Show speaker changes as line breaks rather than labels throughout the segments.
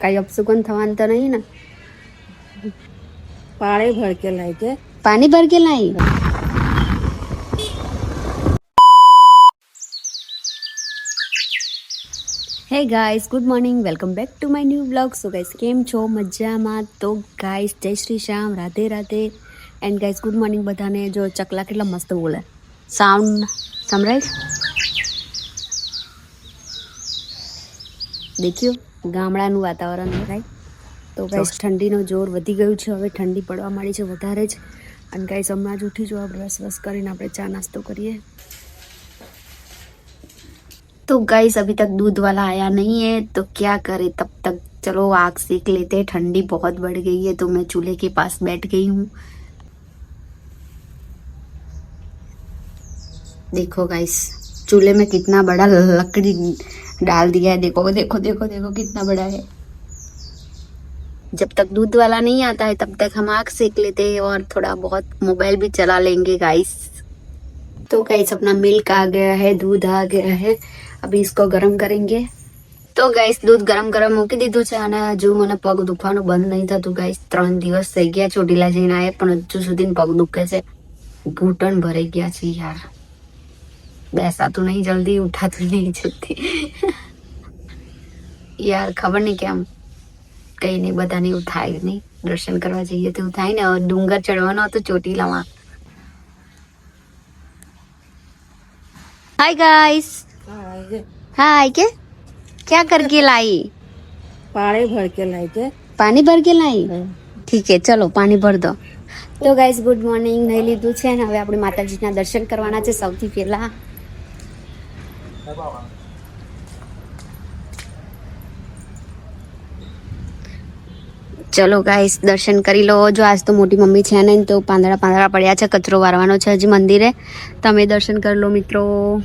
કાંઈ અપસુકન થવાનું તો નહીં ને?
પાણી ભરકે લાય કે?
પાણી ભરકે લાય હે guys good morning welcome back to my new blog. So guys કેમ છો? મજામાં? તો ગાઈસ જય Shri Shyam Radhe Radhe. And guys good morning બધાને. જો ચકલા કેટલા મસ્ત બોલે. સાઉન્ડ સમરાઈઝ દેખ્યું? ગામડાનું વાતાવરણ દેખાય તો ગાઈસ ઠંડીનો જોર વધી ગયું છે હવે ઠંડી પડવા માંડી છે વધારે જ અને ગાઈસ હમણાં જ ઉઠી જો બ્રશ વશ કરીને આપણે ચા નાસ્તો કરીએ तो गाइस अभी तक दूध वाला आया नहीं है तो क्या करे तब तक चलो आग सेक लेते हैं ठंडी बहुत बढ़ गई है तो मैं चूल्हे के पास बैठ गई हूँ देखो गाइस चूल्हे में कितना बड़ा लकड़ी डाल दिया है देखो देखो देखो देखो कितना बड़ा है जब तक दूध वाला नहीं आता है तब तक हम आग सेक लेते हैं और थोड़ा बहुत मोबाइल भी चला लेंगे गाइस तो गाइस अपना मिल्क आ गया है दूध आ गया है અભી इसको ગરમ કરેંગે તો ગાઈસ દૂધ ગરમ ગરમ મૂકી દીધું છે અને હજુ મને પગ દુખવાનું બંધ નહીં થતું ગાઈસ ત્રણ દિવસ થઈ ગયા ચોટીલા જઈને આયા પણ હજુ સુધી પગ દુખે છે ઘૂંટણ ભરાઈ ગયા છે યાર બેસાતું નહીં જલ્દી ઉઠાતું નહીં જલ્દી યાર ખબર નહીં કેમ કઈ નહીં બધાને એવું થાય નહીં દર્શન કરવા જઈએ તો એવું થાય ને હવે ડુંગર ચડવાનો હતો ચોટીલામાં હાય ગાઈસ हाय क्या क्या करके लाई
પાણી ભર કે લાય કે
પાણી ભર કે लाई ઠીક છે ચલો પાણી ભર દો તો ગાઈસ ગુડ મોર્નિંગ નહીં લીધું છે ને હવે આપણે માતાજીના દર્શન કરવાના છે સૌથી પહેલા ચલો ગાઈસ દર્શન કરી લો. જો આજ તો મોટી મમ્મી છે ને તો પાંદડા પાંદડા પડ્યા છે, કચરો વારવાનો છે હજી મંદિરે. તમે દર્શન કરી લો મિત્રો.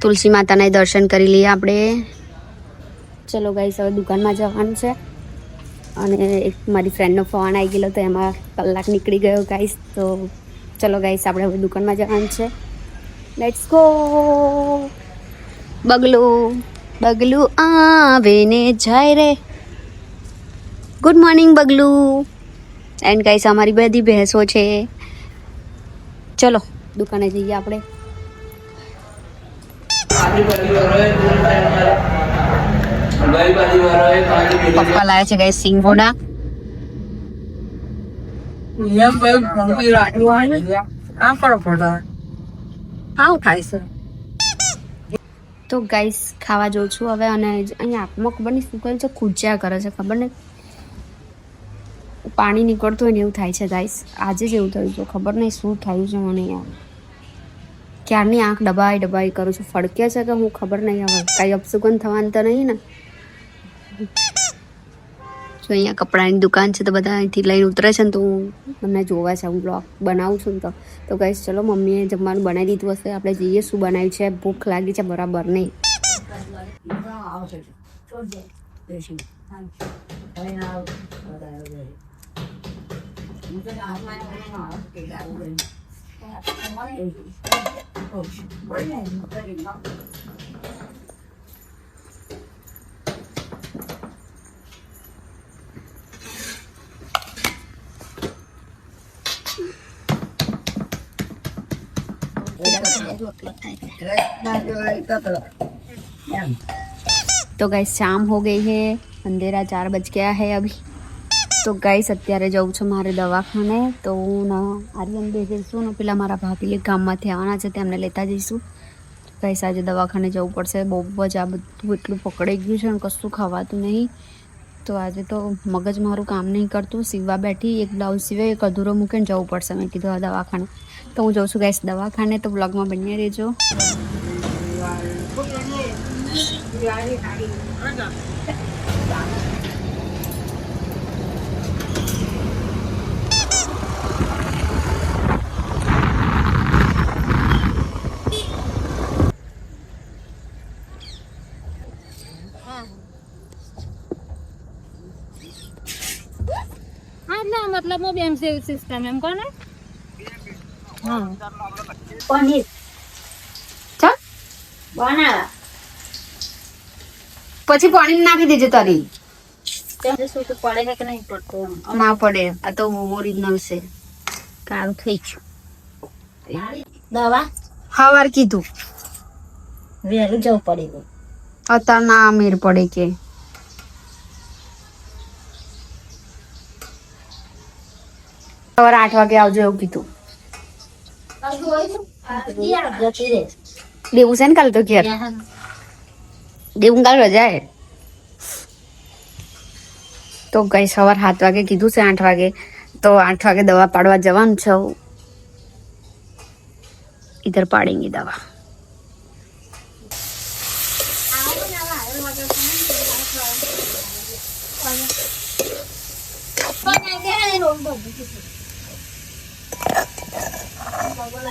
તુલસી માતાને દર્શન કરી લઈએ આપણે. ચલો ગાઈસ હવે દુકાનમાં જવાનું છે. અને એક મારી ફ્રેન્ડનો ફોન આવી ગયેલો, તો એમાં કલાક નીકળી ગયો ગાઈસ તો ચલો ગાઈસ આપણે હવે દુકાનમાં જવાનું છે. લેટ્સ ગો બગલું બગલું આવે ને જાય રે. ગુડ મોર્નિંગ બગલું. એન્ડ ગાઈસ અમારી બધી ભેંસો છે. ચલો, દુકાને જઈએ આપણે. પપ્પા લાયા છે ગાઈસ સિંગોડા
આમ કરો પડે આવું થાય છે
તો ગાઈસ ખાવા જઉં છું હવે અને અહીંયા આંખમાં ખબર નહીં શું કરે છે ખૂંચ્યા કરે છે, ખબર નહીં. પાણી નીકળતું હોય ને એવું થાય છે ગાઈસ આજે જ એવું થયું છે, ખબર નહીં શું થયું છે મને યાર. ક્યારની આંખ ડબાઈ ડબાઈ કરું છું ફડકે છે કે હું, ખબર નહીં હવે. કાંઈ અપસુકન થવાનું તો નહીં ને. જો અહીંયા કપડાની દુકાન છે તો બધા અહીંથી લઈને ઉતરે છે ને તો હું મને જોવા છે હું બ્લોગ બનાવું છું ને તો. કહીશ ચલો મમ્મીએ જમવાનું બનાવી દીધું હશે. આપણે જઈએ શું બનાવ્યું છે? ભૂખ લાગી છે બરાબર નહીં. તો ગાઈસ શામ હો ગઈ હે. અંધેરા ચાર બજ ગયા હે અભી. તો ગાઈસ અત્યારે જવું છું મારે દવાખાને. તો હું આર્યન બે જઈશું ને પેલા મારા ભાભી એક ગામમાંથી આવવાના છે, તેમને લેતા જઈશું. ગાઈસ આજે દવાખાને જવું પડશે. બહુ જ આ બધું એટલું પકડાઈ ગયું છે ને, કશું ખાવાતું નહીં. તો આજે તો મગજ મારું કામ નહીં કરતું. સીવવા બેઠી, એક બ્લાઉઝ સીવે, એક અધૂરો મૂકીને જવું પડશે. મેં કીધું આ દવાખાને. તો હું જઉં છું ગાઈસ દવાખાને. તો બ્લોગમાં બન્યા રહેજો.
ના મતલબ હું બેમ સિસ્ટમ એમ કોને? હા.
પનીર. ચાલ બનાવા. પછી પાણી નાખી દેજે તારી.
પડે કે નહીં પડતો.
ના પડે આ તો ઓરિજિનલ છે.
કારું થઈ ગયું. દવા?
હવાર કીધું.
વહેલું જવું પડે
અત્યારે ના મેર પડે કે. સવારે આઠ વાગે આવજો એવું કીધું. દેવું છે ને કાલે તો ઘેર? દેવું કાલ રજા હે? તો ગઈ સવાર સાત વાગે કીધું છે આઠ વાગે. તો આઠ વાગે દવા પાડવા જવાનું છે ઇધર પાડેંગે દવા.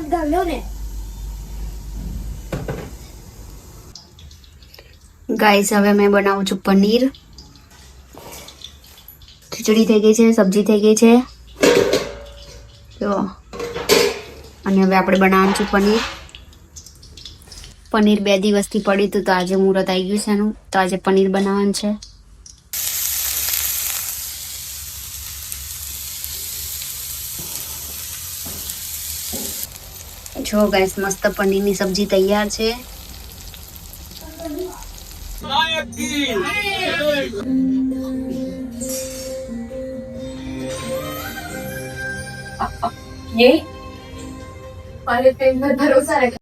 ગયો ને.
ગાઈસ હવે મેં બનાવું છું પનીર. ખીચડી થઈ ગઈ છે, સબ્જી થઈ ગઈ છે. જો. અને હવે આપણે બનાવવાનું છું પનીર. પનીર બે દિવસથી પડી હતું તો આજે મુહૂર્ત આવી ગયું છે એનું. તો આજે પનીર બનાવવાનું છે. જો ગાઈસ મસ્ત પનીરની સબ્જી તૈયાર છે
ये पहले पे भरोसा रख